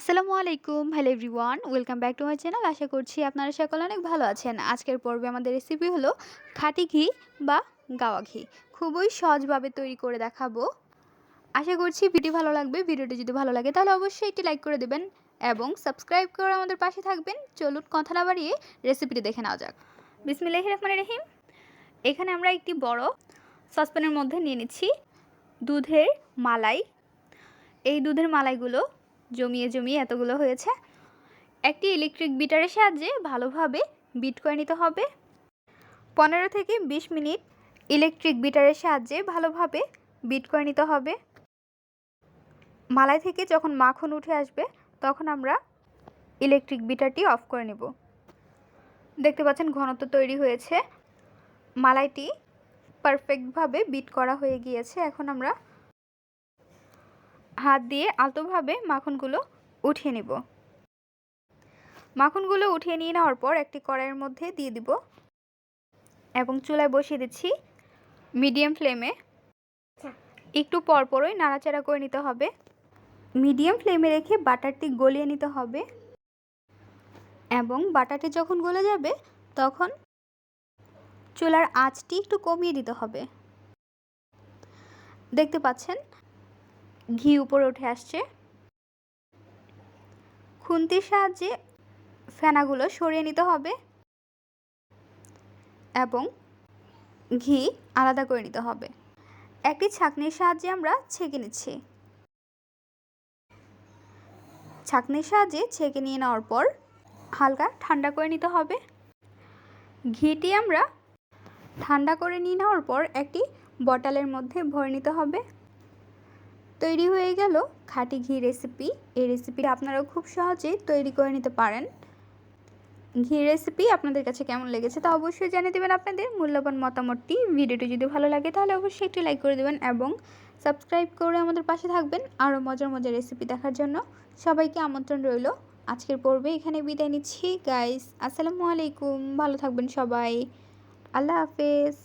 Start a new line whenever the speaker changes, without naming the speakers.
আসসালামু আলাইকুম hello everyone welcome back to my channel আশা করছি আপনারা সকলে অনেক ভালো আছেন। আজকের পর্বে আমাদের রেসিপি হলো খাটি ঘি বা গাওয়া ঘি। খুবই সহজভাবে তৈরি করে দেখাবো। আশা করছি ভিডিও ভালো লাগবে। ভিডিওটি যদি ভালো লাগে তাহলে অবশ্যই একটি লাইক করে দেবেন এবং সাবস্ক্রাইব করে আমাদের পাশে থাকবেন। চলুন কথা না বাড়িয়ে রেসিপিটি দেখে নেওয়া যাক। বিসমিল্লাহ রহমান রহিম। এখানে আমরা একটি বড় সসপ্যানের মধ্যে নিয়ে নিচ্ছি দুধের মালাই। এই দুধের মালাইগুলো জমিয়ে জমিয়ে এতগুলো হয়েছে। একটি ইলেকট্রিক বিটারের সাহায্যে ভালোভাবে বিট করে নিতে হবে। পনেরো থেকে বিশ মিনিট ইলেকট্রিক বিটারের সাহায্যে ভালোভাবে বিট করে নিতে হবে। মালাই থেকে যখন মাখন উঠে আসবে, তখন আমরা ইলেকট্রিক বিটারটি অফ করে নেব। দেখতে পাচ্ছেন ঘনত্ব তৈরি হয়েছে। মালাইটি পারফেক্টভাবে বিট করা হয়ে গিয়েছে। এখন আমরা হাত দিয়ে আলতোভাবে মাখনগুলো উঠিয়ে নিব। মাখনগুলো উঠিয়ে নিয়ে নেওয়ার পর একটি কড়াইয়ের মধ্যে দিয়ে দিব এবং চুলায় বসিয়ে দিচ্ছি মিডিয়াম ফ্লেমে। একটু পরপরই নাড়াচাড়া করে নিতে হবে। মিডিয়াম ফ্লেমে রেখে বাটারটি গলিয়ে নিতে হবে এবং বাটারটি যখন গলে যাবে তখন চুলার আঁচটি একটু কমিয়ে দিতে হবে। দেখতে পাচ্ছেন? ঘি উপরে উঠে আসছে। খুন্তির সাহায্যে ফেনাগুলো সরিয়ে নিতে হবে এবং ঘি আলাদা করে নিতে হবে। একটি ছাঁকনির সাহায্যে আমরা ছেঁকে নিচ্ছি। ছাঁকনির সাহায্যে ছেঁকে নিয়ে নেওয়ার পর হালকা ঠান্ডা করে নিতে হবে। ঘিটি আমরা ঠান্ডা করে নিয়ে নেওয়ার পর একটি বটালের মধ্যে ভরে নিতে হবে। তৈরি হয়ে গেল খাঁটি ঘি রেসিপি এই রেসিপি আপনারাও খুব সহজেই তৈরি করে নিতে পারেন। ঘি রেসিপি আপনাদের কাছে কেমন লেগেছে তা অবশ্যই জানিয়ে দেবেন আপনাদের মূল্যবান মতামতটি। ভিডিওটি যদি ভালো লাগে তাহলে অবশ্যই একটি লাইক করে দেবেন এবং সাবস্ক্রাইব করে আমাদের পাশে থাকবেন আরও মজার মজার রেসিপি দেখার জন্য। সবাইকে আমন্ত্রণ রইল। আজকের পর্বে এখানে বিদায় নিচ্ছি। গাইস আসসালামু আলাইকুম। ভালো থাকবেন সবাই। আল্লাহ হাফেজ।